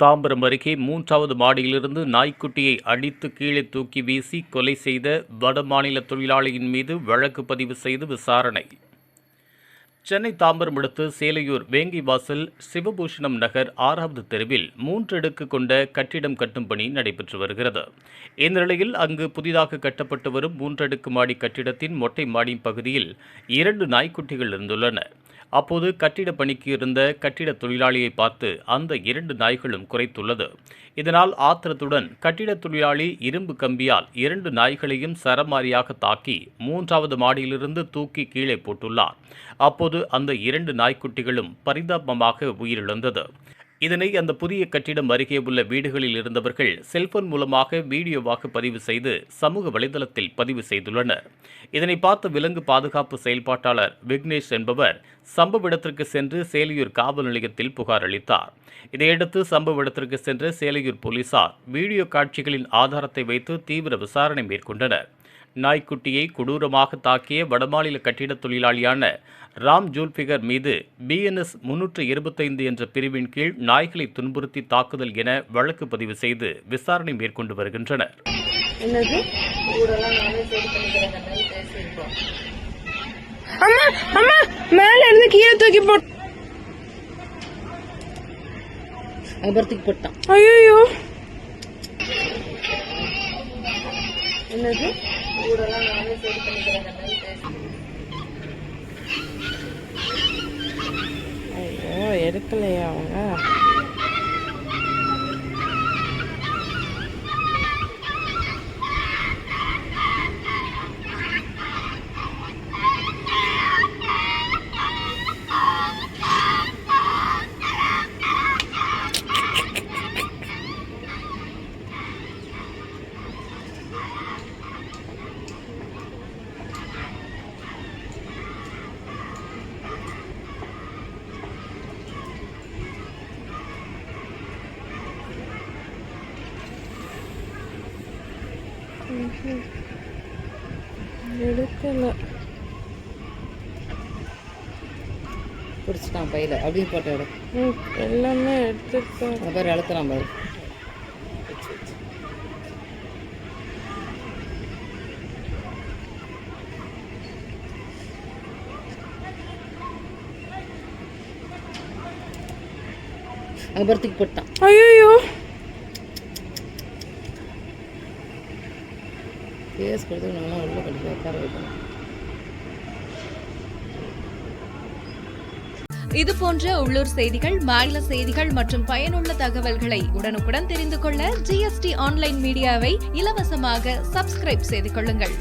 தாம்பரம் அருகே மூன்றாவது மாடியிலிருந்து நாய்க்குட்டியை அடித்து கீழே தூக்கி வீசி கொலை செய்த வடமாநில தொழிலாளியின் மீது வழக்கு பதிவு செய்து விசாரணை. சென்னை தாம்பரம் அடுத்து சேலையூர் வேங்கிவாசல் சிவபூஷணம் நகர் ஆறாவது தெருவில் மூன்றடுக்கு கொண்ட கட்டிடம் கட்டும் பணி நடைபெற்று வருகிறது. இந்த நிலையில் அங்கு புதிதாக கட்டப்பட்டு வரும் மூன்றடுக்கு மாடி கட்டிடத்தின் மொட்டை மாடி பகுதியில் இரண்டு நாய்க்குட்டிகள் இருந்துள்ளன. அப்போது கட்டிட பணிக்கு இருந்த கட்டிட தொழிலாளியை பார்த்து அந்த இரண்டு நாய்களும் குறைத்துள்ளது. இதனால் ஆத்திரத்துடன் கட்டிட தொழிலாளி இரும்பு கம்பியால் இரண்டு நாய்களையும் சரமாரியாக தாக்கி மூன்றாவது மாடியிலிருந்து தூக்கி கீழே போட்டுள்ளார். அப்போது அந்த இரண்டு நாய்க்குட்டிகளும் பரிதாபமாக உயிரிழந்தது. இதனை அந்த புதிய கட்டிடம் அருகே உள்ள வீடுகளில் இருந்தவர்கள் செல்போன் மூலமாக வீடியோவாக பதிவு செய்து சமூக வலைதளத்தில் பதிவு செய்துள்ளனர். இதனை பார்த்த விலங்கு பாதுகாப்பு செயல்பாட்டாளர் விக்னேஷ் என்பவர் சம்பவ இடத்திற்கு சென்று சேலையூர் காவல் நிலையத்தில் புகார் அளித்தார். இதையடுத்து சம்பவ இடத்திற்கு சென்ற சேலையூர் போலீசார் வீடியோ காட்சிகளின் ஆதாரத்தை வைத்து தீவிர விசாரணை மேற்கொண்டனர். நாய்க்குட்டியை கொடூரமாக தாக்கிய வடமாநில கட்டிடத் தொழிலாளியான ராம் ஜூல்பிகர் மீது பிஎன்எஸ் முன்னூற்று இருபத்தைந்து என்ற பிரிவின் கீழ் நாய்களை துன்புறுத்தி தாக்குதல் என வழக்கு பதிவு செய்து விசாரணை மேற்கொண்டு வருகின்றனர். என்னது? ஊரெல்லாம் சரி பண்ணிக்கிறேன் அந்த மாதிரி ஐயோ எடுக்கலையா அவங்க. எடுக்கல. பிடிச்சிட்டான் பையில. அப்படின்னு போட்டோ எடு. ம், எல்லாமே எடுத்துட்டேன் அவர் அழுத்துறான் பாரு. அபர்த்திக்கு போட்டான் ஐயோ கேஸ் கொடுத்து நம்மளாம் உள்ள படிக்க உட்கார வைக்கணும் இது போன்ற உள்ளூர் செய்திகள் மாநில செய்திகள் மற்றும் பயனுள்ள தகவல்களை உடனுக்குடன் தெரிந்து கொள்ள ஜிஎஸ்டி ஆன்லைன் மீடியாவை இலவசமாக சப்ஸ்கிரைப் செய்து கொள்ளுங்கள்.